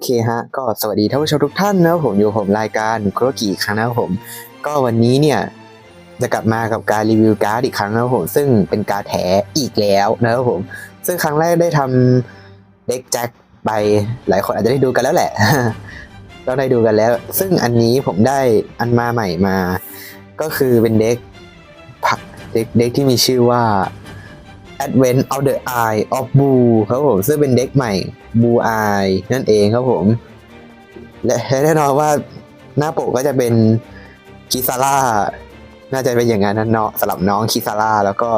อเคฮะ ก็สวัสดีท่านผู้ชมทุกท่านนะครับผมอยู่ผมรายการครกิอีกครั้งนะครับผม ก็วันนี้เนี่ยจะกลับมากับการรีวิวการ์ดอีกครั้งนะครับผม ซึ่งเป็นการ์ดแถอีกแล้วนะครับผม ซึ่งครั้งแรกได้ทำเด็กแจ็คไปหลายคนอาจจะได้ดูกันแล้วแหละก็ได้ดูกันแล้ว ซึ่งอันนี้ผมได้อันมาใหม่มา ก็คือเป็นเด็กผักเด็กเด็กที่มีชื่อว่า Advent of the Eye of Boo ครับผมซึ่งเป็นเด็กใหม่ Boo Eye นั่นเองครับผม และแน่นอนว่าหน้าปกก็จะเป็นคิซาร่าน่าจะเป็นอย่างนั้นนะเนาะสำหรับน้องคิซาร่าแล้วก็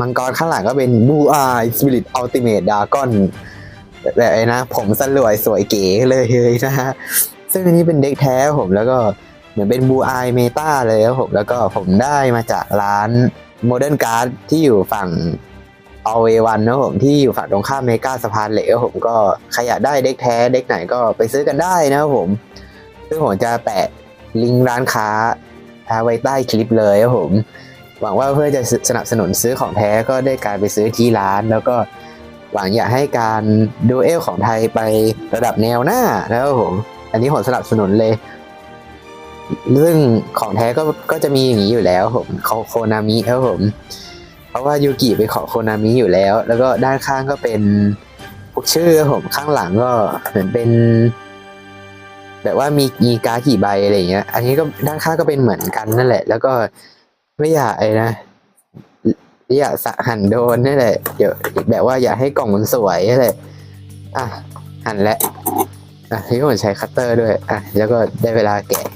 มังกรข้างหลังก็เป็น Boo Eye Spirit Ultimate Dragon แบบไอ้นะ ผมสลวยสวยเก๋เลยนะฮะซึ่งอันนี้เป็นเด็กแท้ผมแล้วก็เหมือนเป็น Blue Eye Meta เลยครับผมแล้วก็ผมได้มาจากร้าน Modern Card ที่อยู่ฝั่ง เอาเววันนะผมที่อยู่ฝั่งตรงข้ามเมกาสะพานเหล็กผมก็ใครอยากได้เด็กแท้เด็กไหนก็ไปซื้อกันได้นะครับผม ซึ่งผมจะแปะลิงก์ร้านค้าไว้ใต้คลิปเลยครับผม หวังว่าเพื่อจะสนับสนุนซื้อของแท้ก็ได้การไปซื้อที่ร้าน แล้วก็หวังอยากให้การดูเอลของไทยไประดับแนวหน้านะครับผม อันนี้ผมสนับสนุนเลยซึ่งของแท้ก็ก็จะมีอย่างนี้อยู่แล้วผมโคนามิครับผม เพราะว่ายูกิเป็นขอโคนามิอยู่แล้ว แล้วก็ด้านข้างก็เป็นพวกชื่อผมข้างหลังก็เหมือนเป็น แบบว่ามีมีการกี่ใบอะไรอย่างเงี้ย อันนี้ก็ด้านข้างก็เป็นเหมือนกันนั่นแหละ แล้วก็ไม่อยากไอ้นะไม่อยากสะหั่นโดนนั่นแหละเดี๋ยวแบบว่าอยากให้กล่องมันสวยนั่นแหละอะหั่นแล้วอะที่ผมใช้คัตเตอร์ด้วยอะแล้วก็ได้เวลาแกะ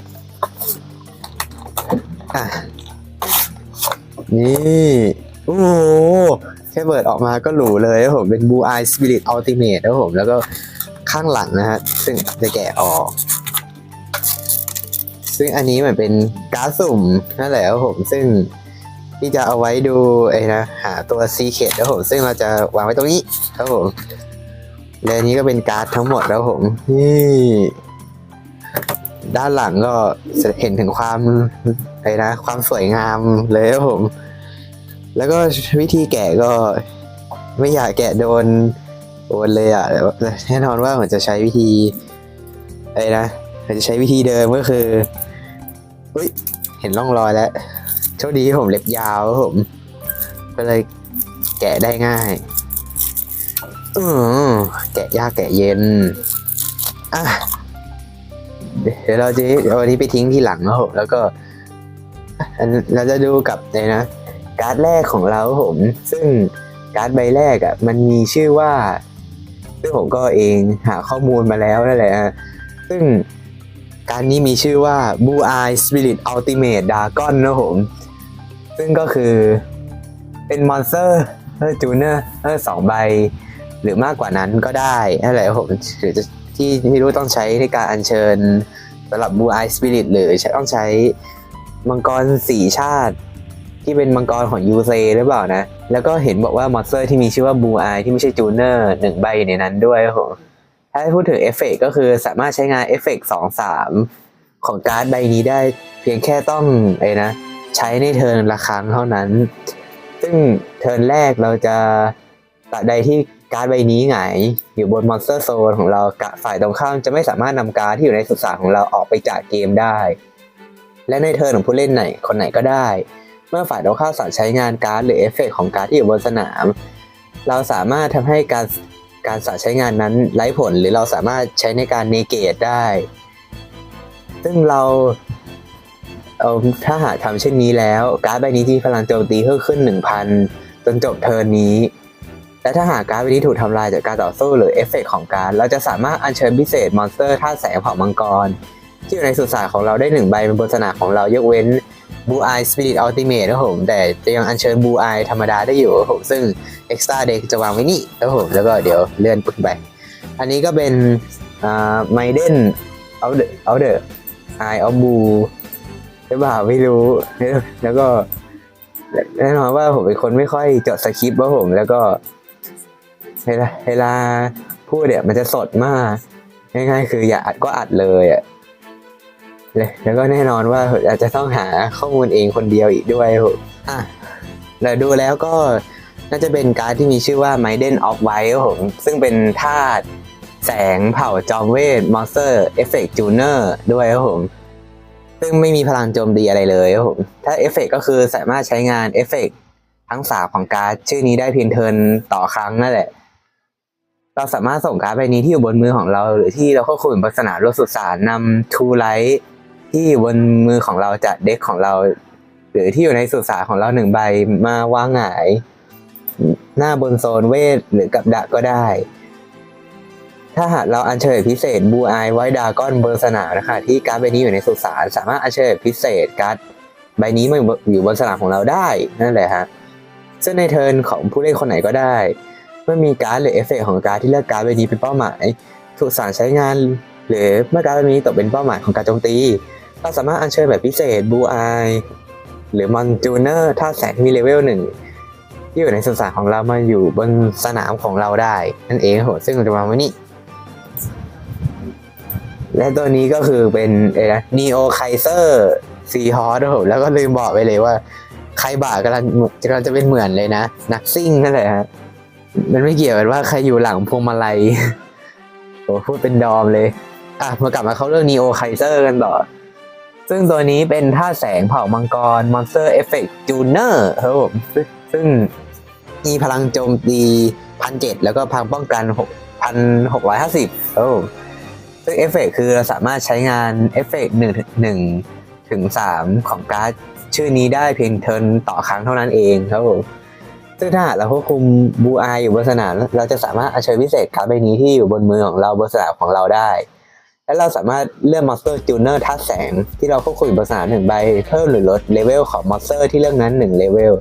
อะนี่ โอ้โหแค่เปิดออกมาก็หรูเลยครับผมเป็น Blue Eye Spirit Ultimate นะครับผมแล้วก็ข้างหลังนะฮะซึ่งจะแกะออก ซึ่งอันนี้มือนเป็นการ์ดสุ่มนั่นแหละครับผมซึ่งที่จะเอาไว้ดูไอ้นะหาตัวซีเคดนะครับผมซึ่งเราจะวางไว้ตรงนี้ครับผมและอันนี้ก็เป็นการ์ดทั้งหมดแล้วผมนี่ด้านหลังก็เห็นถึงความอะไรนะ ความสวยงามเลยครับผม แล้วก็วิธีแกะก็ไม่อยากแกะโดนโดนเลยอะแต่แน่นอนว่าเหมือนจะใช้วิธีอะไรนะมันจะใช้วิธีเดิมก็คืออุ้ยเห็นร่องรอยแล้วโชคดีที่ผมเล็บยาวผม ก็เลยแกะได้ง่ายอือแกะยากแกะเย็นอะเดี๋ยวเราจะเอาอันนี้ไปทิ้งที่หลังนะครับผมแล้วก็ เราจะดูกับเลยนะ การ์ดแรกของเราผม ซึ่งการ์ดใบแรกอะมันมีชื่อว่าซึ่งผมก็เองหาข้อมูลมาแล้วนั่นแหละซึ่งการนี้มีชื่อว่า Blue Eye Spirit Ultimate Dragon นะผม ซึ่งก็คือเป็นมอนสเตอร์เออจูเนอร์สองใบ หรือมากกว่านั้นก็ได้นั่นแหละครับผมหรือจะที่ไม่รู้ต้องใช้ในการอัญเชิญสำหรับ Blue Eye Spirit หรือต้องใช้มังกรสี่ชาติ ที่เป็นมังกรของยูเซหรือเปล่านะ แล้วก็เห็นบอกว่ามอนสเตอร์ที่มีชื่อว่า Blue Eye ที่ไม่ใช่จูเนอร์หนึ่งใบอยู่ในนั้นด้วยครับผมถ้าพูดถึงเอฟเฟกก็คือสามารถใช้งานเอฟเฟกสองสามของการ์ดใบนี้ได้เพียงแค่ต้องไอ้นะใช้ในเทิร์นละครั้งเท่านั้น ซึ่งเทิร์นแรกเราจะตราบใดที่การ์ดใบนี้หงอยู่บนมอนสเตอร์โซนของเรากะฝ่ายตรงข้ามจะไม่สามารถนำการ์ดที่อยู่ในสุสานของเราออกไปจากเกมได้ และในเทิร์นของผู้เล่นไหนคนไหนก็ได้ เมื่อฝ่ายตรงข้ามสั่งใช้งานการ์ดหรือเอฟเฟกต์ของการ์ดที่อยู่บนสนาม เราสามารถทำให้การการสั่งใช้งานนั้นไร้ผลหรือเราสามารถใช้ในการเนเกตได้ ซึ่งเราเอาถ้าหากทำเช่นนี้แล้ว การ์ดใบนี้ที่พลังโจมตีเพิ่มขึ้น 1,000 จนจบเทิร์นนี้ และถ้าหากการ์ดใบนี้ถูกทำลายจากการต่อสู้หรือเอฟเฟกต์ของการ์ดเราจะสามารถอัญเชิญพิเศษมอนสเตอร์ท่าตุแสงเผ่ามังกร ที่อยู่ในสุสานของเราได้หนึ่งใบบนบนสนามของเรายกเว้น Blue Eye Spirit Ultimate นะครับผม แต่จะยังอัญเชิญ Blue Eye ธรรมดาได้อยู่ครับผมซึ่ง Extra Deck จะวางไว้นี่ครับผม แล้วก็เดี๋ยวเลื่อนปุ๊บไป อันนี้ก็เป็นอ่า Maiden of the of the Eye of Blue หรือเปล่าไม่รู้ แล้วก็แน่นอนว่าผมเป็นคนไม่ค่อยจดสคริปต์ว่าผม แล้วก็เวลาเวลาพูดเนี่ยมันจะสดมากง่ายๆคืออย่าอัดก็อัดเลยอะ แล้วก็แน่นอนว่าอาจจะต้องหาข้อมูลเองคนเดียวอีกด้วยอะแล้วดูแล้วก็น่าจะเป็นการ์ดที่มีชื่อว่า Maiden of White ครับผมซึ่งเป็นธาตุแสงเผ่าจอมเวทมอนสเตอร์เอฟเฟกต์จูเนอร์ด้วยครับผม ซึ่งไม่มีพลังโจมตีอะไรเลยครับผมถ้าเอฟเฟกต์ก็คือสามารถใช้งานเอฟเฟกต์ทั้งสามของการ์ดชื่อนี้ได้เพียงเทินต่อครั้งนั่นแหละ เราสามารถส่งการ์ดใบนี้ที่อยู่บนมือของเรา หรือที่เราควบคุมบนสนามรสุสานนำทูไลท์ ที่บนมือของเราจากเด็กของเรา หรือที่อยู่ในสุสานของเราหนึ่งใบมาวางหงาย หน้าบนโซนเวทหรือกับดักก็ได้ ถ้าหากเราอัญเชิญพิเศษบูอายไว้ดากอนเบอร์สนามนะคะที่การ์ดใบนี้อยู่ในสุสานสามารถอัญเชิญพิเศษการ์ดใบนี้มาอยู่บนสนามของเราได้นั่นแหละฮะซึ่งในเทิร์นของผู้เล่นคนไหนก็ได้เมื่อมีการ์ดหรือเอฟเฟกต์ของการ์ดที่เลือกการ์ดใบนี้เป็นเป้าหมายสุสานใช้งาน หรือเมื่อการ์ดใบนี้ตกเป็นเป้าหมายของการโจมตี เราสามารถอัญเชิญแบบพิเศษบูอายหรือมอนจูเนอร์ท่าแสงที่มีเลเวลหนึ่งที่อยู่ในสุสานของเรามาอยู่บนสนามของเราได้ นั่นเองครับซึ่งจะวาว้นี่และตัวนี้ก็คือเป็นเอนะ Neo Kaiser Sea Horse ครับผมแล้วก็ลืมบอกไปเลยว่าใครบ่ากำลังกำลังจะเป็นเหมือนเลยนะ นักซิ่งนั่นแหละฮะมันไม่เกี่ยวกันว่าใครอยู่หลังพวงมาลัยโอ้พูดเป็นดอมเลย อะ มากลับมาเข้าเรื่อง Neo Kaiser กันต่อ ซึ่งตัวนี้เป็นท่าแสงเผ่ามังกร Monster Effect Tuner ครับผมซึ่งมีพลังโจมตีพันเจ็ดแล้วก็พลังป้องกันหกพันหกร้อยห้าสิบครับผมซึ่งเอฟเฟกคือเราสามารถใช้งานเอฟเฟกหนึ่งหนึ่งถึงสามของการ์ดชื่อนี้ได้เพียงเทิร์นต่อครั้งเท่านั้นเองครับผมซึ่งถ้าเราควบคุมบูอายอยู่บนสนามเราจะสามารถอัญเชิญพิเศษการ์ดใบนี้ที่อยู่บนมือของเราบนสนามของเราได้ และเราสามารถเลือกมอนสเตอร์จูเนอร์ท่าแสง ที่เราควบคุมอยู่บนสาหนึ่งใบ เพิ่มหรือลดเลเวลของมอนสเตอร์ที่เลือกนั้นหนึ่งเลเวล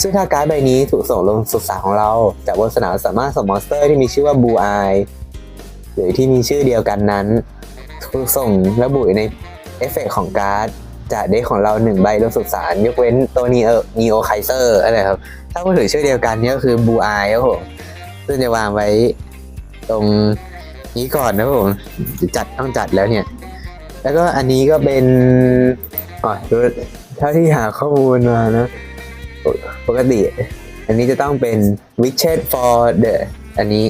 ซึ่งถ้าการ์ดใบนี้ถูกส่งลงสุสานของเรา จากบนสนามสามารถส่งมอนสเตอร์ที่มีชื่อว่าบูไอหรือที่มีชื่อเดียวกันนั้นถูกส่งระบุอยู่ในเอฟเฟกต์ของการ์ดจากเด็กของเราหนึ่งใบลงสุสานยกเว้นตัวนีเออนีโอไคเซอร์อะไรครับถ้าพูดถึงชื่อเดียวกันนี่ก็คือบูไอครับผมซึ่งจะวางไว้ตรง นี้ก่อนนะผมจัดต้องจัดแล้วเนี่ย แล้วก็อันนี้ก็เป็นอ๋อดูเท่าที่หาข้อมูลมานะปกติ อันนี้จะต้องเป็น widget for the อันนี้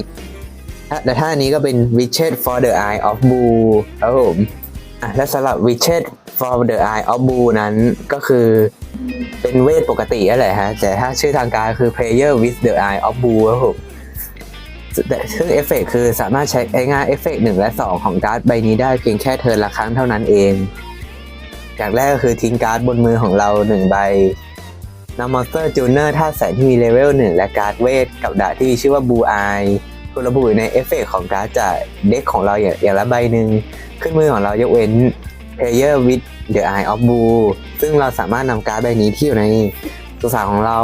แต่ถ้าอันนี้ก็เป็น widget for the eye of blue ครับผมอะและสำหรับ widget for the eye of blue นั้นก็คือเป็นเวทปกตินั่นแหละฮะ แต่ถ้าชื่อทางการคือ player with the eye of blue ครับผม ซึ่งเอฟเฟกคือสามารถใช้งานเอฟเฟกหนึ่งและ 2 ของการ์ดใบนี้ได้เพียงแค่เทิร์นละครั้งเท่านั้นเอง อย่างแรกก็คือทิ้งการ์ดบนมือของเรา 1 ใบนำมอนสเตอร์จูเนอร์ท่าแสงที่มีเลเวล1และการ์ดเวทกับดาที่มีชื่อว่าบูไอายถูกระบุในเอฟเฟกของการ์ดจากเด็กของเราอย่างางละใบหนึ่งขึ้นมือของเรายกเว้น Player with the Eye of Blue ซึ่งเราสามารถนำการ์ดใบนี้ที่อยู่ในสุสานของเรา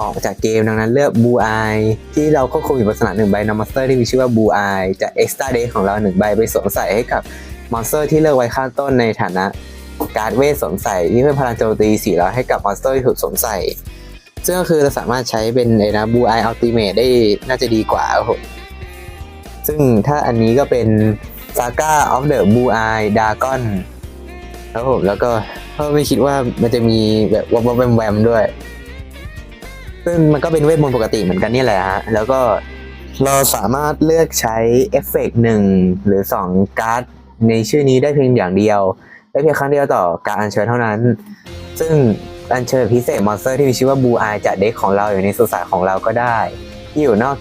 ออกจากเกมดังนั้นเลือกบูอที่เราควบคุมอยู่บนสนามหนึ่งใบนำมอนสเตอร์ที่มีชื่อว่าบูอายจาก Extra Deck ของเราหนึ่งใบไปสวมใส่ให้กับมอนสเตอร์ที่เลือกไว้ข้างต้นในฐานะการ์ดเวทสวมใส่ที่เพิ่มพลังโจมตี400ให้กับมอนสเตอร์ที่ถูกสวมใส่ ซึ่งก็คือเราสามารถใช้เป็นไอ้นะบูไออัลติเมทได้น่าจะดีกว่าครับผมซึ่งถ้าอันนี้ก็เป็น Saga of the Blue Eye Dragon ครับผมแล้วก็ก็ไม่คิดว่ามันจะมีแบบวับวับแวมแวมด้วย ซึ่งมันก็เป็นเวทมนต์ปกติเหมือนกันนี่แหละฮะ แล้วก็เราสามารถเลือกใช้เอฟเฟกต์หนึ่งหรือ2การ์ดในชื่อนี้ได้เพียงอย่างเดียว ได้เพียงครั้งเดียวต่อการอัญเชิญเท่านั้น ซึ่งอัญเชิญพิเศษมอนสเตอร์ที่มีชื่อว่าบูอายจากเด็กของเราอยู่ในสุสานของเราก็ได้ ที่อยู่นอก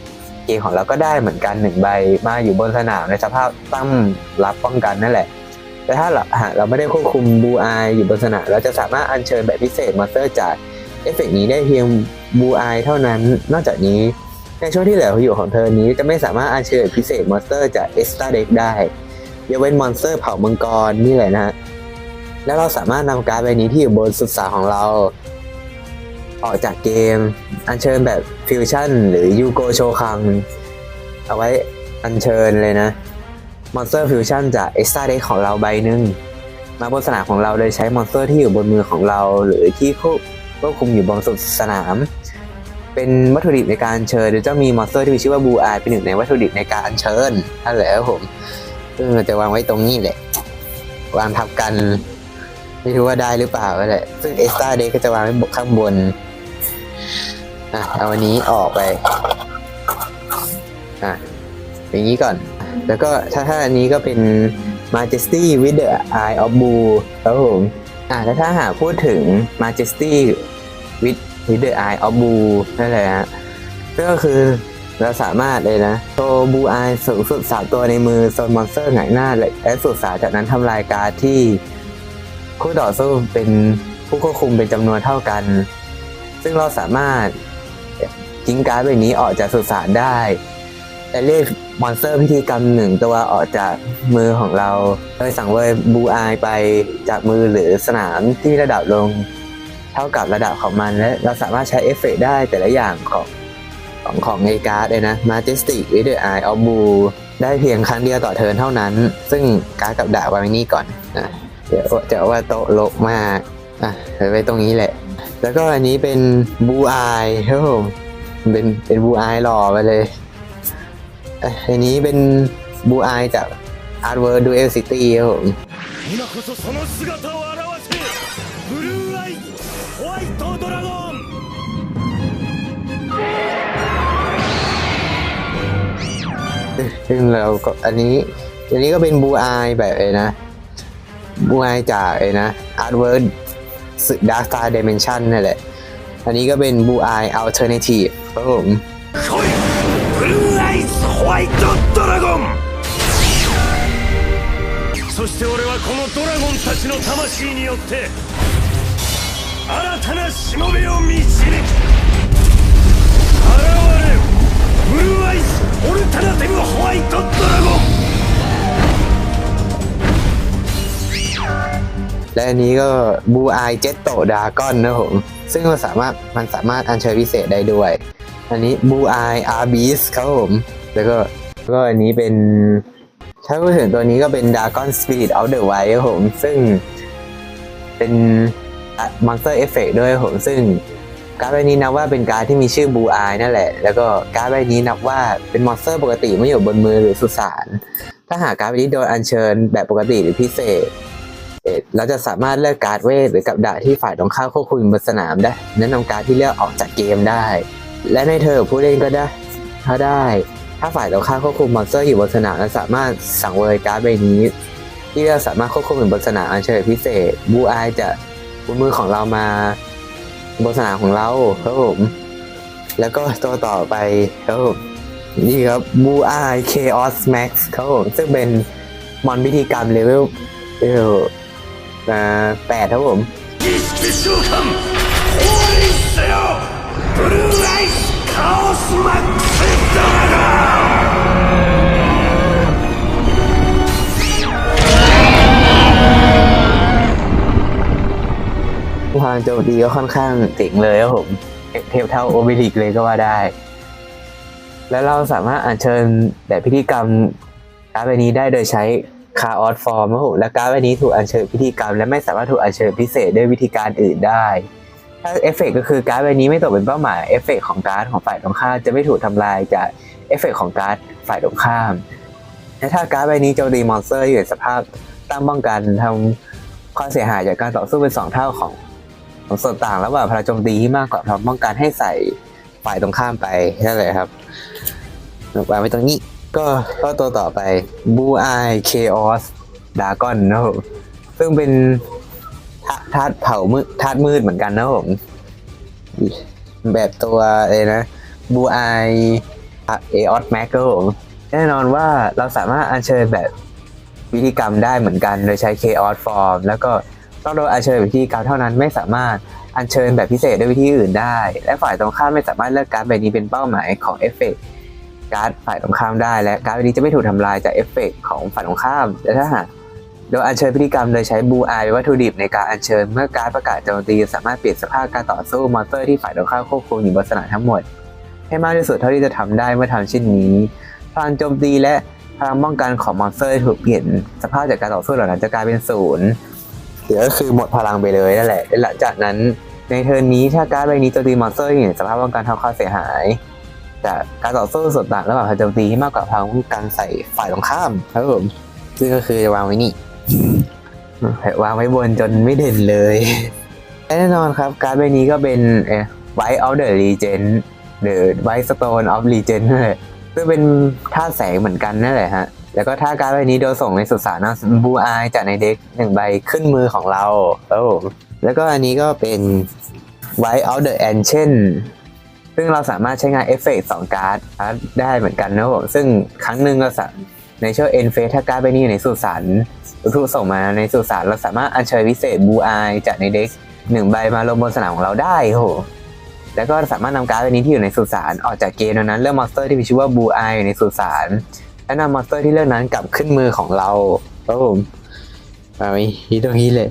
เกมของเราก็ได้เหมือนกันหนึ่งใบมาอยู่บนสนามในสภาพตั้มรับป้องกันนั่นแหละ แต่ถ้าเราหากเราไม่ได้ควบคุมบูอายอยู่บนสนามเราจะสามารถอัญเชิญแบบพิเศษมอนสเตอร์จากเอฟเฟกต์นี้ได้เพียง บูอายเท่านั้น นอกจากนี้ในช่วงที่เหลืออยู่ของเธอนี้จะไม่สามารถอัญเชิญพิเศษมอนสเตอร์จากเอ็กซ์ตาเด็กได้ยกเว้นมอนสเตอร์เผ่ามังกรนี่แหละนะ แล้วเราสามารถนำการ์ดใบนี้ที่อยู่บนสุดสาของเรา ออกจากเกม อัญเชิญแบบฟิวชั่นหรือยูโกโชคัง เอาไว้อัญเชิญเลยนะมอนสเตอร์ฟิวชั่นจากเอ็กซ์ตาเด็กของเราใบหนึ่งมาบนสนามของเราโดยใช้มอนสเตอร์ที่อยู่บนมือของเรา หรือที่ควบคุมอยู่บนสุดสนาม เป็นวัตถุดิบในการเชิญโดยจะมีมอนสเตอร์ที่มีชื่อว่าบูอายเป็นหนึ่งในวัตถุดิบในการเชิญนั่นแหละครับผมซึ่งเราจะวางไว้ตรงนี้แหละ วางทับกันไม่รู้ว่าได้หรือเปล่าก็แหละซึ่งเอ็กซ์ตาเดก็จะวางไว้ข้างบนอะเอาอันนี้ออกไปอะอย่างนี้ก่อน แล้วก็ถ้าถ้าอันนี้ก็เป็น Majesty with the Eye of Blue ครับผมอ่าแล้วถ้าหากพูดถึง Majesty with with the Eye of Blue นั่นแหละฮะก็คือเราสามารถเลยนะโชว์บูอายสูงสุดสามตัวในมือโซนมอนสเตอร์หงายหน้าและสุดสาจากนั้นทำลายการ์ดที่คู่ต่อสู้เป็นผู้ควบคุมเป็นจำนวนเท่ากัน ซึ่งเราสามารถทิ้งการ์ดใบนี้ออกจากสุสานได้และเรียกมอนสเตอร์พิธีกรรมหนึ่งตัวออกจากมือของเรา โดยสั่งเวยบูอายไปจากมือหรือสนามที่ระดับลง เท่ากับระดับของมันและเราสามารถใช้เอฟเฟกได้แต่ละอย่างของของของไอการ์ดเลยนะ Majestic วิดเดอร์อา of Blue ได้เพียงครั้งเดียวต่อเทินเท่านั้น ซึ่งการ์ดกับดาบวางนี่ก่อนนะเดี๋ยวจะว่าโตโลกมากอะไว้ตรงนี้แหละ แล้วก็อันนี้เป็นบูอายครับผมเป็นเป็นบูอายหล่อไปเลยอันนี้เป็นบูอายจากอาร์เวิร์ดูเอลซิตี้ครับผม ซึ่งเราก็อันนี้ อันนี้ก็เป็นบูอายแบบเอนะ บูอายจากเอนะ Artwork Dark Star Dimension นั่นแหละ อันนี้ก็เป็นบูอาย Alternative ครับผม 来いブルーアイスホワイトドラゴンそして俺はこのドラゴンたちの魂によって新たなしもべを導き และอันนี้ก็บูอายเจตโตดากอนนะผม ซึ่งมันสามารถมันสามารถอัญเชิญพิเศษได้ด้วย อันนี้บูอายอาร์บีสครับผม แล้วก็แล้วก็อันนี้เป็นถ้าพูดถึงตัวนี้ก็เป็น Dragon Spirit of the Wild ครับผม ซึ่งเป็น Monster Effect ด้วยผม ซึ่ง การ์ดใบนี้นับว่าเป็นการ์ดที่มีชื่อบูอายนั่นแหละ แล้วก็การ์ดใบนี้นับว่าเป็นมอนสเตอร์ปกติไม่อยู่บนมือหรือสุสาน ถ้าหากการ์ดใบนี้โดนอัญเชิญแบบปกติหรือพิเศษ เราจะสามารถเลือกการ์ดเวทหรือกับดักที่ฝ่ายตรงข้ามควบคุมบนสนามได้แนะนำการ์ดที่เลือกออกจากเกมได้ และในเธอผู้เล่นก็ได้ ถ้าได้ ถ้าฝ่ายตรงข้ามควบคุมมอนสเตอร์อยู่บนสนามและสามารถสั่งเวยการ์ดใบนี้ ที่เราสามารถควบคุมอยู่บนสนามอันเชิญพิเศษบูอายจะบนมือของเรามา บนสนามของเราครับผม แล้วก็ตัวต่อไปครับผมนี่ครับบูอาย Chaos Max ครับผมซึ่งเป็นมอนพิธีกรรมเลเวลเลเวลอ่าแปดครับผม 儀式召喚降臨せよブルーアイスカオスマックスドラゴン ทางโจมตีก็ค่อนข้างเจ๋งเลยครับผมเทพเท่าโอเบริกเลยก็ว่าได้ แล้วเราสามารถอัญเชิญแบบพิธีกรรมการ์ดใบนี้ได้โดยใช้คาออสฟอร์มครับผมและการ์ดใบนี้ถูกอัญเชิญพิธีกรรม และไม่สามารถถูกอัญเชิญพิเศษด้วยวิธีการอื่นได้ถ้าเอฟเฟกต์ก็คือการ์ดใบนี้ไม่ตกเป็นเป้าหมายเอฟเฟกต์ของการ์ดของฝ่ายตรงข้ามจะไม่ถูกทำลายจากเอฟเฟกต์ของการ์ดฝ่ายตรงข้าม และถ้าการ์ดใบนี้โจมตีมอนสเตอร์อยู่ในสภาพตั้งป้องกันทำความเสียหายจากการต่อสู้เป็นสองเท่าของ ส่วนต่างระหว่างพลังโจมตีที่มากกว่าพลังป้องกันให้ใส่ฝ่ายตรงข้ามไปนั่นแหละครับวางไว้ตรงนี้ ก็ก็ตัวต่อไปบูไอเคออสดากอนนะครับผมซึ่งเป็นธาธาตุเผามืดธาตุมืดเหมือนกันนะครับผม แบบตัวเลยนะบูไอเอออสแม็กครับผมแน่นอนว่าเราสามารถอัญเชิญแบบวิธีกรรมได้เหมือนกัน โดยใช้ Chaos Form แล้วก็ ต้องโดนอัญเชิญแบบวิธีกรรเท่านั้นไม่สามารถอัญเชิญแบบพิเศษด้วยวิธีอื่นได้ และฝ่ายตรงข้ามไม่สามารถเลือกการ์ดใบนี้เป็นเป้าหมายของเอฟเฟกต์การ์ดฝ่ายตรงข้ามได้และการ์ดใบนี้จะไม่ถูกทำลายจากเอฟเฟกต์ของฝ่ายตรงข้ามและถ้าหากโดยอัญเชิญพิธีกรรมโดยใช้บูอายเป็นวัตถุดิบในการอัญเชิญเมื่อการประกาศโจมตีสามารถเปลี่ยนสภาพการต่อสู้มอนสเตอร์ที่ฝ่ายตรงข้ามควบคุมอยู่บนสนามทั้งหมด ให้มากที่สุดเท่าที่จะทำได้เมื่อทำเช่นนี้พลังโจมตีและพลังป้องกันของมอนสเตอร์ถูกเปลี่ยนสภาพจากการต่อสู้เหล่านั้นจะกลายเป็นศูนย์ หรือก็คือหมดพลังไปเลยนั่นแหละและหลังจากนั้นในเทิร์นนี้ถ้าการ์ดใบนี้โจมตีมอนสเตอร์อยู่ในสภาพป้องกันทำความเสียหายจากการต่อสู้ส่วนต่างระหว่างพลังโจมตีที่มากกว่าพลังป้องกันใส่ฝ่ายตรงข้ามครับผมซึ่งก็คือจะวางไว้นี่วางไว้บนจนไม่เด่นเลยแน่นอนครับการ์ดใบนี้ก็เป็นเอ่อ White of the Legend หรือ White Stone of Legend นั่นแหละ ซึ่งเป็นธาตุแสงเหมือนกันนั่นแหละฮะ แล้วก็ถ้าการ์ดใบนี้โดนส่งในสุสานนะบูอายจากในเด็กหนึ่งใบขึ้นมือของเราครับผมแล้วก็อันนี้ก็เป็น White Out the Ancient ซึ่งเราสามารถใช้งานเอฟเฟกต์สองการ์ดได้เหมือนกันนะครับผมซึ่งครั้งหนึ่งเราสาในช่วงเอ็นเฟสถ้าการ์ดใบนี้อยู่ในสุสานถูกส่งมาในสุสานเราสามารถอัญเชิญวิเศษบูอายจากในเด็กหนึ่งใบมาลงบนสนามของเราได้ครับผม แล้วก็สามารถนำการ์ดใบนี้ที่อยู่ในสุสานออกจากเกมนั้นเลือกมอนสเตอร์ที่มีชื่อว่าบูอายอยู่ในสุสานและนำมอนสเตอร์ที่เลือกนั้นกลับขึ้นมือของเราครับผมมามีตรงนี้เลย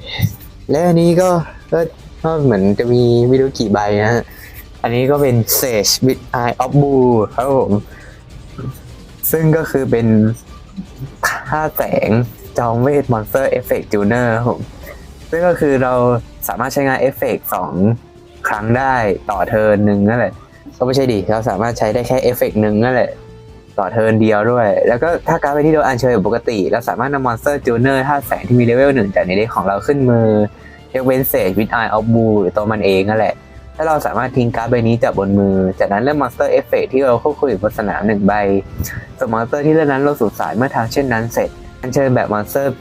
และอันนี้ก็ก็เหมือนจะมีไม่รู้กี่ใบนะฮะอันนี้ก็เป็น Sage with Eye of Blue ครับผม ซึ่งก็คือเป็นท่าแสงจองเวทมอนสเตอร์เอฟเฟกต์จูเนอร์ครับผม ซึ่งก็คือเราสามารถใช้งานเอฟเฟกต์สอง ครั้งได้ต่อเทินหนึ่งนั่นแหละ ก็ไม่ใช่ดิเราสามารถใช้ได้แค่เอฟเฟกต์หนึ่งนั่นแหละ ต่อเทินเดียวด้วย แล้วก็ถ้าการ์ดไปที่โดนอัญเชิญปกติ เราสามารถนำมอนสเตอร์จูเนอร์ท่าแสงที่มีเลเวลหนึ่งจากในเด็กของเราขึ้นมือยกเว้นเศษวิดไอออฟบูหรือตัวมันเองนั่นแหละ ถ้าเราสามารถทิ้งการ์ดใบนี้จากบนมือ จากนั้นเลือกมอนสเตอร์เอฟเฟกที่เราควบคุมอยู่บนสนามหนึ่งใบส่วนมอนสเตอร์ที่เลือกนั้นเราสู่สายเมื่อทางเช่นนั้นเสร็จ อัญเชิญแบบมอนสเตอร์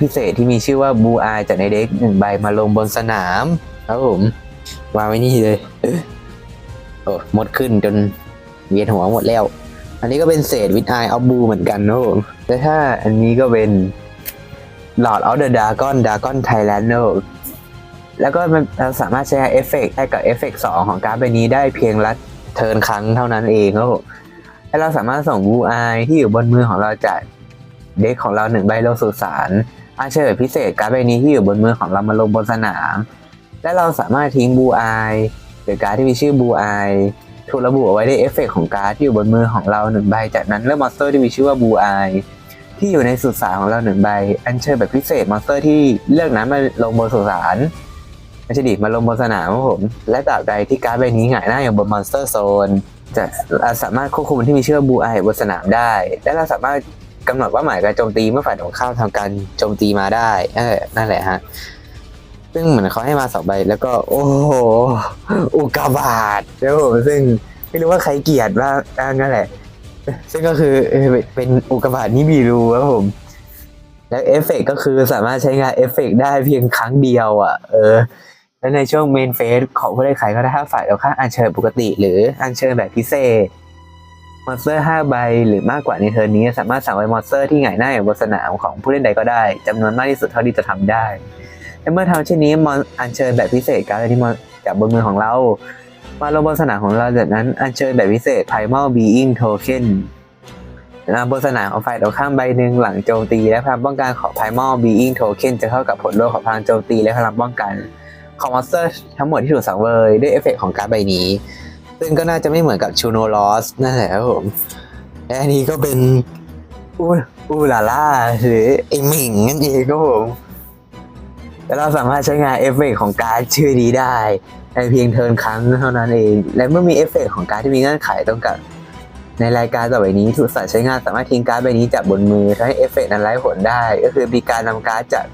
พิเศษที่มีชื่อว่าบูอายจากในเด็กหนึ่งใบมาลงบนสนามครับผม วางไว้นี่เลยโอ้หมดขึ้นจนเวียนหัวหมดแล้ว อันนี้ก็เป็นเศษวิดไอเอาบูเหมือนกันนะผมแต่ถ้าอันนี้ก็เป็น Lord of the Dragon Dragon Thailand นะแล้วก็มันเราสามารถใช้เอฟเฟกต์ให้กับเอฟเฟกต์สองของการ์ดใบนี้ได้เพียงละเทินครั้งเท่านั้นเองครับผมและเราสามารถส่งบูไอที่อยู่บนมือของเราจากเด็กของเราหนึ่งใบลงสู่สารอาเชิญพิเศษการ์ดใบนี้ที่อยู่บนมือของเรามาลงบนสนาม และเราสามารถทิ้งบูไอหรือการ์ดที่มีชื่อบูไอถูกระบุเอาไว้ในเอฟเฟกต์ของการ์ดที่อยู่บนมือของเราหนึ่งใบ จากนั้นเลือกมอนสเตอร์ที่มีชื่อว่าบูไอที่อยู่ในสุสานของเราหนึ่งใบ อัญเชิญแบบพิเศษมอนสเตอร์ที่เลือกนั้นมาลงบนสุสานไม่ใช่ดิมาลงบนสนามครับผม และตราบใดที่การ์ดใบนี้หงายหน้าอยู่บนมอนสเตอร์โซนจะาสามารถควบคุมที่มีชื่อบูไอบนสนามได้ และเราสามารถกำหนดว่าหมายการโจมตีเมื่อฝ่ายตรงข้ามทำการโจมตีมาได้ เออนั่นแหละฮะ ซึ่งเหมือนเขาให้มาสองใบ แล้วก็ โอ้โห อุกาบาตแล้วผมซึ่งไม่รู้ว่าใครเกลียดบ้างอ่านั่นแหละ ซึ่งก็คือเออเป็นอุกกาบาตนี่มีรูครับผม แล้วเอฟเฟกต์ก็คือสามารถใช้งานเอฟเฟกต์ได้เพียงครั้งเดียวอะ เออ และในช่วงเมนเฟสของผู้เล่นขายก็ได้ถ้าฝ่ายเราข้างอัญเชิญปกติ หรืออัญเชิญแบบพิเศษมอนสเตอร์5ใบหรือมากกว่าในเทิร์นนี้ สามารถสั่งไว้มอนสเตอร์ที่หงายหน้าอยู่บนสนามของผู้เล่นใดก็ได้จำนวนมากที่สุดเท่าที่จะทำได้ และเมื่อทำเช่นนี้มอนอัญเชิญแบบพิเศษการ์ดที่มอนจากบนมือของเรา มาลงบนสนามของเราจากนั้นอัญเชิญแบบพิเศษ Primal Being Token นำบนสนามของฝ่ายตรงข้ามใบหนึ่งหลังโจมตี และพลังป้องกันของ Primal Being Token จะเข้ากับผลรวมของพลังโจมตีและพลังป้องกันของมอนสเตอร์ทั้งหมดที่ถูกสังเวยด้วยเอฟเฟกต์ของการ์ดใบนี้ ซึ่งก็น่าจะไม่เหมือนกับชูโนลอสนั่นแหละครับผมและอันนี้ก็เป็นอูอูลาล่าหรือไอหมิงนั่นเองครับผม และเราสามารถใช้งานเอฟเฟกต์ของการ์ดชื่อนี้ได้ในเพียงเทิร์นครั้งเท่านั้นเอง และเมื่อมีเอฟเฟกต์ของการ์ดที่มีเงื่อนไขตรงกับในรายการต่อไปนี้ถูกสัตว์ใช้งานสามารถทิ้งการ์ดใบนี้จากบนมือทำให้เอฟเฟกต์นั้นไร้ผลได้ ก็คือมีการนำการ์ดจาก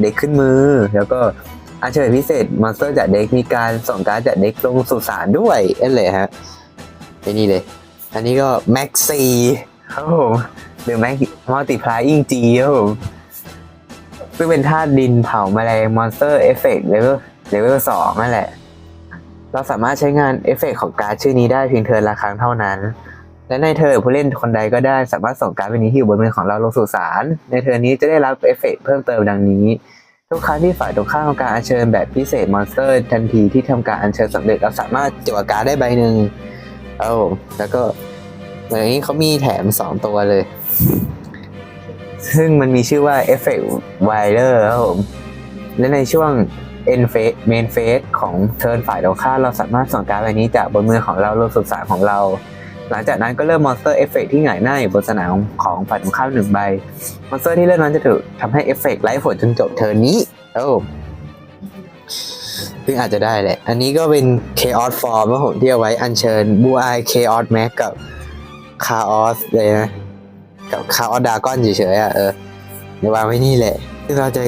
เด็กขึ้นมือ แล้วก็อาเชิญพิเศษมอนสเตอร์จากเด็กมีการส่งการ์ดจากเด็กลงสู่สารด้วยนั่นเลยฮะไอ้นี่เลย อันนี้ก็แม็กซีครับผมหรือแม็กมัลติพลายอิงจีครับผม ซึ่งเป็นธาตุดินเผาแมลงมอนสเตอร์เอฟเฟกต์เลเวลเลเวลสองนั่นแหละ เราสามารถใช้งานเอฟเฟกต์ของการ์ดชื่อนี้ได้เพียงเทิร์นละครั้งเท่านั้น และในเทิร์นผู้เล่นคนใดก็ได้สามารถส่งการ์ดใบนี้ที่อยู่บนมือของเราลงสู่สารในเทิร์นนี้จะได้รับเอฟเฟกต์เพิ่มเติมดังนี้ทุกครั้งที่ฝ่ายตรงข้ามทำการอัญเชิญแบบพิเศษมอนสเตอร์ ทันทีที่ทำการอัญเชิญสำเร็จเราสามารถจั่วการ์ดได้ใบหนึ่งเอาแล้วก็อย่างนี้เขามีแถมสองตัวเลย ซึ่งมันมีชื่อว่า Effect Wiler ครับผม และในช่วง End Phase Main Phase ของเทิร์นฝ่ายตรงข้าเราสามารถส่งการ์ดใบนี้จากบนมือของเราลงสู่สารของเรา หลังจากนั้นก็เริ่มมอนสเตอร์เอฟเฟกที่หงายหน้าอยู่บนสนามของฝ่ายตรงข้ามหนึ่งใบ มอนสเตอร์ที่เลือกนั้นจะถูกทำให้เอฟเฟกไล่ผลจนจบเทิร์นนี้โอ้ซึ่งอาจจะได้แหละ อันนี้ก็เป็น Chaos Form นะผมที่เอาไว้อัญเชิญบูไอ Chaos Max กับ Chaos เลยนะ กับคาออดากอนเฉยๆอะเออเดี๋ยววางไว้นี่แหละซึ่งเราจะ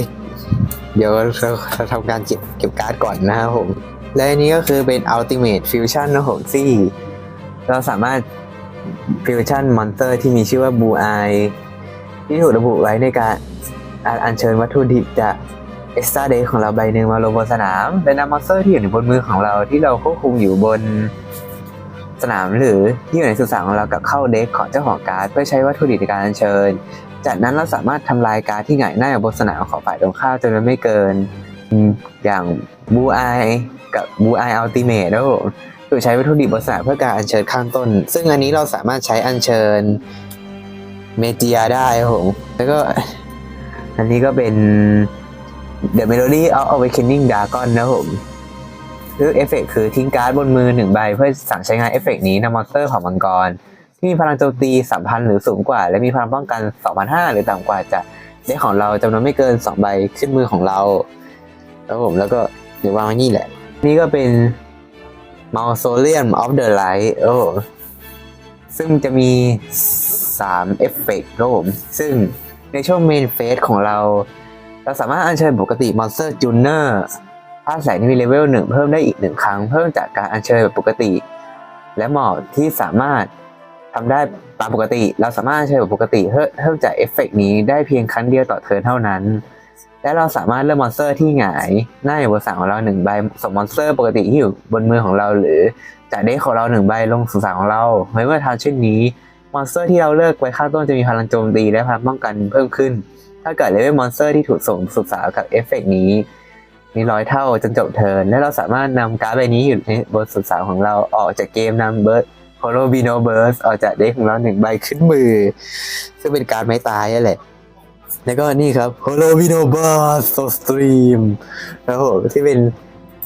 เดี๋ยวเราเราทำการเก็บเก็บการ์ดก่อนนะครับผม และอันนี้ก็คือเป็น Ultimate Fusion นะครับผมที่เราสามารถ Fusion Monster ที่มีชื่อว่า Blue Eye ที่ถูกระบุไว้ในการอ่าอัญเชิญวัตถุดิบจากเอ็กซ์ตร้าเดย์ของเราใบหนึ่งมาลงบนสนามและนำมอนสเตอร์ที่อยู่ในบนมือของเราที่เราควบคุมอยู่บน สนามหรือที่อยู่ในสุสานของเรากับเข้าเด็กของเจ้าของการ์ดเพื่อใช้วัตถุดิบในการอัญเชิญ จากนั้นเราสามารถทำลายการ์ดที่หงายหน้าอยู่บนสนามของฝ่ายตรงข้ามจนมันไม่เกิน อย่างบูไอกับบูไออัลติเมทนะผมคือใช้วัตถุดิบบนสนามเพื่อการอัญเชิญข้างต้น ซึ่งอันนี้เราสามารถใช้อัญเชิญเมเจียได้ครับผม แล้วก็อันนี้ก็เป็น The Melody of Awakening Dragon นะครับผม คือเอฟเฟกต์คือทิ้งการ์ดบนมือหนึ่งใบ เพื่อสั่งใช้งานเอฟเฟกต์นี้นำมอนสเตอร์ของมังกร ที่มีพลังโจมตี3,000หรือสูงกว่า และมีพลังป้องกัน 2,500 หรือต่ำกว่าจะได้ของเราจำนวนไม่เกิน 2 ใบขึ้นมือของเราแล้วผมแล้วก็เดี๋ยววางไว้นี่แหละ นี่ก็เป็น Mausoleum of the Light โอ้โหซึ่งจะมี 3 เอฟเฟกต์ครับผมซึ่งในช่วงเมนเฟสของเรา เราสามารถอัญเชิญปกติมอนสเตอร์จูเนอร์ ภาคแสงที่มีเลเวลหนึ่งเพิ่มได้อีกหนึ่งครั้ง เพิ่มจากการอัญเชิญแบบปกติ และหมอบที่สามารถทำได้ตามปกติ เราสามารถอัญเชิญแบบปกติเพิ่มเพิ่มจากเอฟเฟกต์นี้ได้เพียงครั้งเดียวต่อเทิร์นเท่านั้น และเราสามารถเลือกมอนสเตอร์ที่หงายหน้าอยู่บนสนามของเราหนึ่งใบส่งมอนสเตอร์ปกติที่อยู่บนมือของเราหรือจากเด็กของเราหนึ่งใบลงสู่สามของเราไม่เมื่อทำเช่นนี้มอนสเตอร์ที่เราเลือกไว้ข้างต้นจะมีพลังโจมตีและพลังป้องกันเพิ่มขึ้น ถ้าเกิดเลเวลมอนสเตอร์ที่ถูกส่งสู่สาวกับเอฟเฟกต์นี้ มีร้อยเท่าจนจบเทิร์นและเราสามารถนำการ์ดใบนี้อยู่ในบนสุดสานของเราออกจากเกมนำเบิร์ดโคโลบิโนเบิร์สออกจากเด็กของเราหนึ่งใบขึ้นมือ ซึ่งเป็นการไม่ตายนั่นแหละแล้วก็นี่ครับโ o โลบิโนเบิร์สโซสตรีมแล้วผมที่เป็น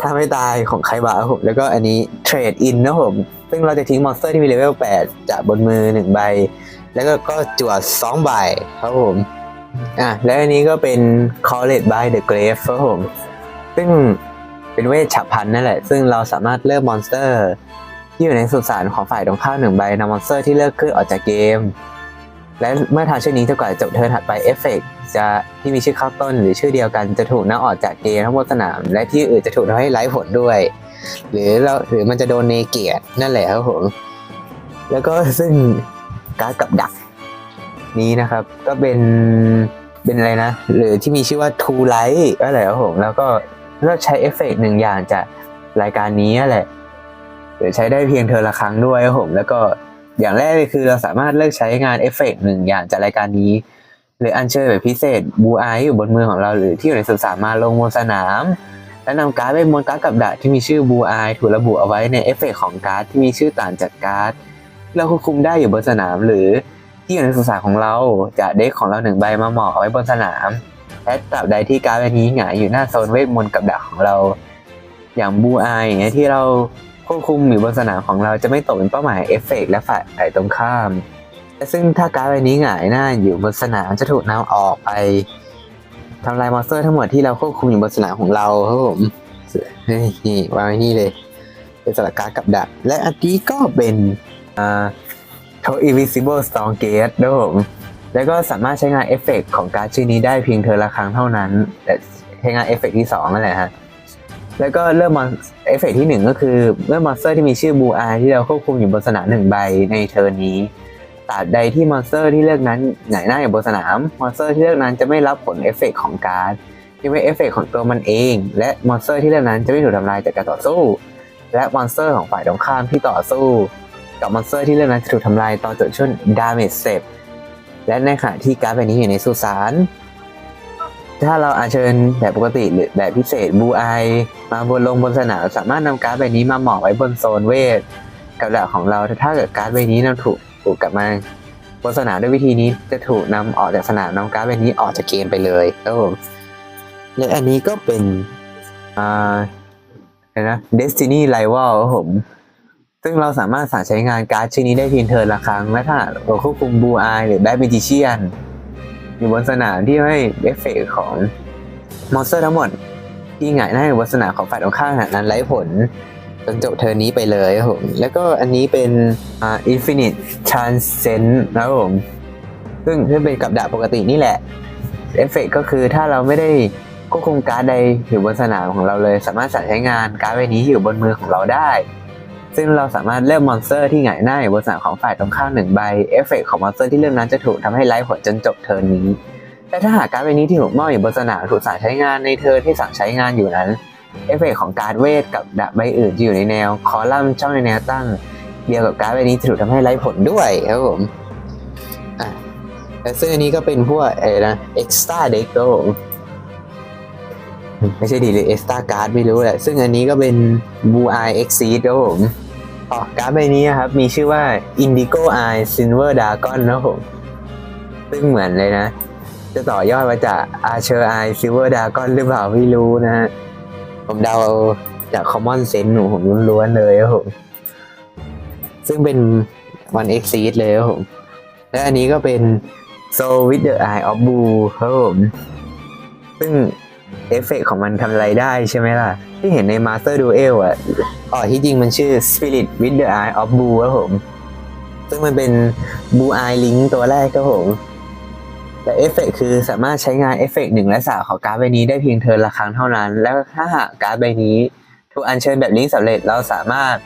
ท่าไม่ตายของใครบ้าผมแล้วก็อันนี้เทรดอินนะผม ซึ่งเราจะทิ้งมอนสเตอร์ที่มีเลเวล8 จากบนมือหนึ่งใบ แล้วก็ก็จั่วสองใบครับผม อะ และอันนี้ก็เป็น Called by the Grave ครับผม ซึ่งเป็นเวทฉับพันนั่นแหละ ซึ่งเราสามารถเลือกมอนสเตอร์ ที่อยู่ในสุสานของฝ่ายตรงข้ามหนึ่งใบนำมอนสเตอร์ที่เลือกขึ้นออกจากเกม และเมื่อทำเช่นนี้จนกว่าจะจบเทิร์นถัดไปเอฟเฟกจะที่มีชื่อข้างต้นหรือชื่อเดียวกันจะถูกนำออกจากเกมทั้งบนสนาม และที่อื่นจะถูกทำให้ไร้ผลด้วย หรือเราหรือมันจะโดนเนเกียตนั่นแหละครับผมแล้วก็ซึ่งการ์ดกับดักนี้นะครับ ก็เป็นเป็นอะไรนะ หรือที่มีชื่อว่า True Light อะไรครับผมแล้วก็ เลือกใช้เอฟเฟกต์หนึ่งอย่างจากรายการนี้แหละหรือใช้ได้เพียงเทอละครั้งด้วยครับผมแล้วก็อย่างแรกเลยคือเราสามารถเลือกใช้งานเอฟเฟกต์หนึ่งอย่างจากรายการนี้ หรืออัญเชิญแบบพิเศษบูไออยู่บนมือของเราหรือที่อยู่ในสุสานมาลงบนสนาม และนำการ์ดไปมนการ์ดกับดักที่มีชื่อบูไอถูกระบุเอาไว้ในเอฟเฟกต์ของการ์ดที่มีชื่อต่างจากการ์ดเราควบคุมได้อยู่บนสนามหรือที่อยู่ในสุสานของเราจะเด็กของเราหนึ่งใบมาหมอบเอาไว้บนสนาม และตราบใดที่การ์ดใบนี้หงายอยู่หน้าโซนเวทมนต์กับดักของเรา อย่างบูอายอย่างเงี้ยที่เราควบคุมอยู่บนสนามของเราจะไม่ตกเป็นเป้าหมายเอฟเฟกต์และฝ่ายตรงข้ามและซึ่งถ้าการ์ดใบนี้หงายหน้าอยู่บนสนามจะถูกนำออกไปทำลายมอนสเตอร์ทั้งหมดที่เราควบคุมอยู่บนสนามของเราครับผมนี่นี่วางไว้นี่เลย เป็นสลักการ์ดกับดัก และอันนี้ก็เป็นอ่าโท Invisible Storm Gate ด้วยผม แล้วก็สามารถใช้งานเอฟเฟกต์ของการ์ดชื่อนี้ได้เพียงเทอละครั้งเท่านั้นแต่ใช้งานเอฟเฟกต์ที่2นั่นแหละฮะแล้วก็เริ่มมอนเอฟเฟกต์ที่ 1 ก็คือเมื่อมอนสเตอร์ที่มีชื่อบูอาที่เราควบคุมอยู่บนสนามหนึ่งใบในเทิร์นี้ตราบใดที่มอนสเตอร์ที่เลือกนั้นหงายหน้าอยู่บนสนามมอนสเตอร์ที่เลือกนั้นจะไม่รับผลเอฟเฟกต์ของการ์ดที่เป็นเอฟเฟกต์ของตัวมันเอง และมอนสเตอร์ที่เลือกนั้นจะไม่ถูกทำลายจากการต่อสู้ และมอนสเตอร์ของฝ่ายตรงข้ามที่ต่อสู้ กับมอนสเตอร์ที่เลือกนั้นจะถูกทำลายตอนจบช่วงดาเมจเซฟ และในขณะที่การ์ดใบนี้อยู่ในสุสานถ้าเราอาเชิญแบบปกติหรือแบบพิเศษบูไอมาบนลงบนสนามสามารถนำการ์ดใบนี้มาหมอบไว้บนโซนเวทกับดักของเราถ้าเกิดการ์ดใบนี้นำถูกถูกกลับมาบนสนามด้วยวิธีนี้จะถูกนำออกจากสนามนำการ์ดใบนี้ออกจากเกมไปเลยครับผมและอันนี้ก็เป็นอ่าอะนะ Destiny Rival ครับผม ซึ่งเราสามารถสั่งใช้งานการ์ดชิ้นนี้ได้เพียงเทิร์นละครั้ง และถ้าเราควบคุมบูอายหรือแบทเมจิเชียนอยู่บนสนามที่ให้เอฟเฟกต์ของมอนสเตอร์ทั้งหมด ที่หงายหน้าอยู่บนสนามของฝ่ายตรงข้ามนั้นไร้ผลจนจบเทิร์นี้ไปเลยครับผม แล้วก็อันนี้เป็นอ่า Infinite Transcend นะครับผม ซึ่งซึ่งเป็นกับดักปกตินี่แหละ เอฟเฟกต์ก็คือถ้าเราไม่ได้ควบคุมการ์ดใดอยู่บนสนามของเราเลย สามารถสั่งใช้งานการ์ดใบนี้อยู่บนมือของเราได้ ซึ่งเราสามารถเลือกมอนสเตอร์ที่หงายหน้าอยู่บนสนามของฝ่ายตรงข้ามหนึ่งใบเอฟเฟกต์ของมอนสเตอร์ที่เลือกนั้นจะถูกทำให้ไร้ผลจนจบเทิร์นนี้แต่ถ้าหากการ์ดใบนี้ที่ถูกมอบอยู่บนสนามถูกสั่งใช้งานในเทิร์นที่สั่งใช้งานอยู่นั้นเอฟเฟกต์ของการ์ดเวทกับดาบใบอื่นจะอยู่ในแนวคอลัมน์ช่องในแนวตั้ง เดียวกับการ์ดใบนี้ถูกทำให้ไร้ผลด้วยครับผมอะแต่ซึ่งอันนี้ก็เป็นพวกเออนะ extra deck ครับผมไม่ใช่ดีเลย extra card ไม่รู้แหละซึ่งอันนี้ก็เป็น blue eye exceed ครับผม อ๋อการ์ดใบนี้ครับ มีชื่อว่า indigo eye silver dragon นะผม ซึ่งเหมือนเลยนะ จะต่อยอดมาจาก archer eye silver dragon หรือเปล่าไม่รู้นะฮะ ผมเดาจาก common sense หนูผมล้วนๆเลยครับผม ซึ่งเป็นวัน exceed เลยครับผม และอันนี้ก็เป็น soul with the eye of blue ครับผม ซึ่ง เอฟเฟกต์ของมันทำอะไรได้ใช่ไหมล่ะ ที่เห็นใน master duel อะอ๋อที่จริงมันชื่อ spirit with the eye of blue ครับผม ซึ่งมันเป็น blue eye link ตัวแรกครับผม แต่เอฟเฟกต์คือสามารถใช้งานเอฟเฟกต์หนึ่งและสาของการ์ดใบนี้ได้เพียงเทิร์นละครั้งเท่านั้น แล้วถ้าหากการ์ดใบนี้ถูกอัญเชิญแบบลิงสำเร็จเราสามารถ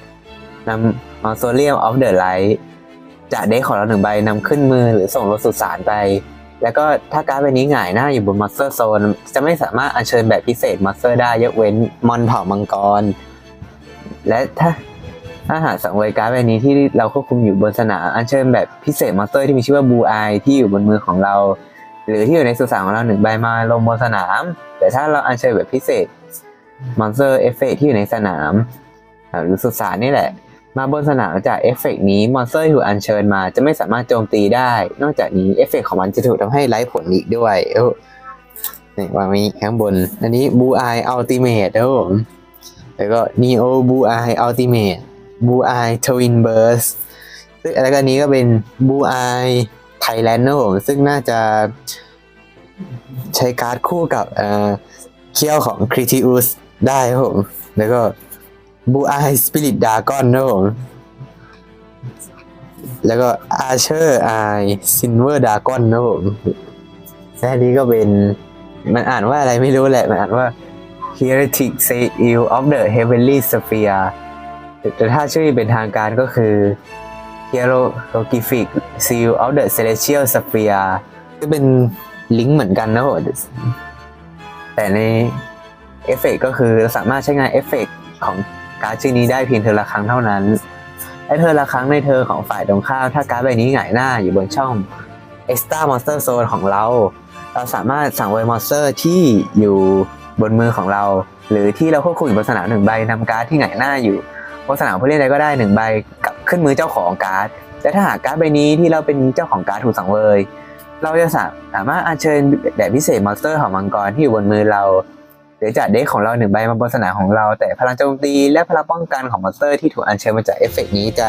นำมอนโซเลียมออฟเดอะไลท์จากเด็กของเราหนึ่งใบนำขึ้นมือหรือส่งรถสุสานไป แล้วก็ถ้าการ์ดใบนี้หงายหน้าอยู่บนมอนสเตอร์โซน จะไม่สามารถอัญเชิญแบบพิเศษมอนสเตอร์ได้ยกเว้นมอนเผ่ามังกร และถ้าถ้าหากสังเวยการ์ดใบนี้ที่เราควบคุมอยู่บนสนามอัญเชิญแบบพิเศษมอนสเตอร์ที่มีชื่อว่าบูไอที่อยู่บนมือของเรา หรือที่อยู่ในสุสานของเราหนึ่งใบมาลงบนสนาม แต่ถ้าเราอัญเชิญแบบพิเศษมอนสเตอร์เอฟเฟกที่อยู่ในสนามหรือสุสานนี่แหละ มาบนสนามจากเอฟเฟกนี้มอนสเตอร์ที่ถูกอัญเชิญมาจะไม่สามารถโจมตีได้ นอกจากนี้เอฟเฟกของมันจะถูกทำให้ไร้ผลอีกด้วยเอ้านี่วางไว้ข้างบน อันนี้บูไออัลติเมทครับผมแล้วก็ Neo Blue Eye Ultimate Blue Eye Twin Burst ซึ่งแล้วก็นี้ก็เป็น Blue Eye Thailand นะผมซึ่งน่าจะใช้การ์ดคู่กับเอ่อเคี้ยวของ Critius ได้ครับผม แล้วก็ Blue Eye Spirit Dragon นะผมแล้วก็ Archer Eye Silver Dragon นนะผมและอันนี้ก็เป็น มันอ่านว่าอะไรไม่รู้แหละ มันอ่านว่า Heretic Seal of the Heavenly Sphere แต่ถ้าชื่อเป็นทางการก็คือ Hieroglyphic Seal of the Celestial Sphere ก็เป็นลิงก์เหมือนกันนะผมแต่ในเอฟเฟกก็คือสามารถใช้งานเอฟเฟกของ การ์ดชื่อนี้ได้เพียงเทอละครั้งเท่านั้นและเทอละครั้งในเทอของฝ่ายตรงข้ามถ้าการ์ดใบนี้หงายหน้าอยู่บนช่อง Extra Monster Zone ของเรา เราสามารถสั่งเวอร์มอนสเตอร์ที่อยู่บนมือของเรา หรือที่เราควบคุมอยู่บนสนามหนึ่งใบนำการ์ดที่หงายหน้าอยู่บนสนามผู้เล่นใดก็ได้หนึ่งใบกับขึ้นมือเจ้าของการ์ดและถ้าหากการ์ดใบนี้ที่เราเป็นเจ้าของการ์ดถูกสั่งเวย เราจะสามารถอัญเชิญแบบพิเศษมอนสเตอร์ของมังกรที่อยู่บนมือเรา หรือจากเด็กของเราหนึ่งใบมาบนสนามของเรา แต่พลังโจมตีและพลังป้องกันของมอนสเตอร์ที่ถูกอัญเชิญมาจากเอฟเฟกต์นี้จะ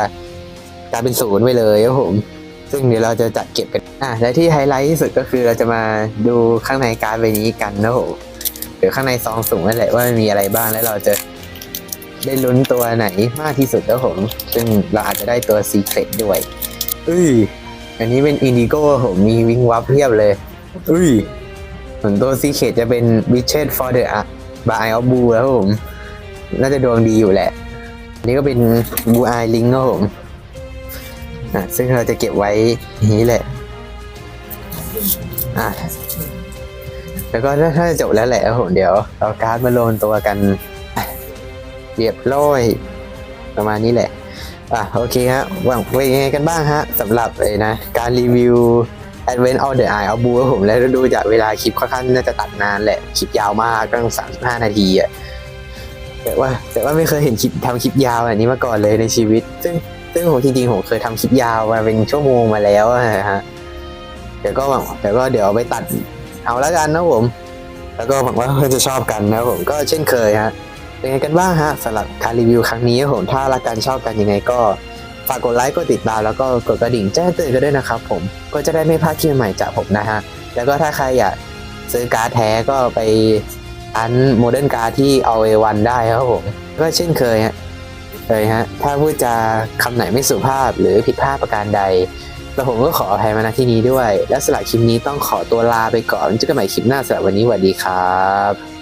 กลายเป็นศูนย์ไปเลยครับผม ซึ่งเดี๋ยวเราจะจัดเก็บกันอะและที่ไฮไลท์ที่สุดก็คือเราจะมาดูข้างในการ์ดใบนี้กันนะผมหรือข้างในซองสูงนั่นแหละว่ามันมีอะไรบ้างแล้วเราจะได้ลุ้นตัวไหนมากที่สุดนะผม ซึ่งเราอาจจะได้ตัวซีเครตด้วย อุ้ย อันนี้เป็นอินดิโก้ผมมีวิงวับเพียบเลย อุ้ย ส่วนตัวซีเคจะเป็นวิเชตฟอร์เดอร์บายออฟบูแล้วผม น่าจะดวงดีอยู่แหละนนี้ก็เป็นบูไอลิงครับผมอะซึ่งเราจะเก็บไว้นี้แหละอะแล้วก็ถ้าถ้าจบแล้วแหละครับผมเดี๋ยวเอาการ์ดมาโลนตัวกันเรียบร้อยประมาณนี้แหละอะโอเคฮะหวังเป็นยังไงกันบ้างฮะสำหรับไอ้นะ การรีวิว Advent of the Eye of Blue ครับผมแล้วดูจากเวลาคลิปค่อนข้างน่าจะตัดนานแหละ คลิปยาวมากตั้งสามสิบห้านาทีอะแต่ว่าแต่ว่าไม่เคยเห็นคลิปทำคลิปยาวแบบนี้มาก่อนเลยในชีวิต ซึ่งซึ่งผมจริงๆผมเคยทำคลิปยาวมาเป็นชั่วโมงมาแล้วอะฮะเดี๋ยวก็หวังเดี๋ยวก็เดี๋ยวไปตัดเอาแล้วกันนะผม แล้วก็หวังว่าเพื่อนจะชอบกันนะผมก็เช่นเคยฮะเป็นไงกันบ้างฮะสำหรับการรีวิวครั้งนี้ผมถ้ารักกันชอบกันยังไงก็ ฝากกดไลค์กดติดตามแล้วก็กดกระดิ่งแจ้งเตือนกันด้วยนะครับผมก็จะได้ไม่พลาดคลิปใหม่จากผมนะฮะแล้วก็ถ้าใครอยากซื้อการ์ดแท้ก็ไปอันโมเดิร์นการ์ดที่เอาเอวันได้ครับผมก็เช่นเคยฮะเลยฮะถ้าพูดจาคำไหนไม่สุภาพหรือผิดพลาดประการใดแล้วผมก็ขออภัยมาณที่นี้ด้วย และสำหรับคลิปนี้ต้องขอตัวลาไปก่อนเจอกันใหม่คลิปหน้าสำหรับวันนี้สวัสดีครับ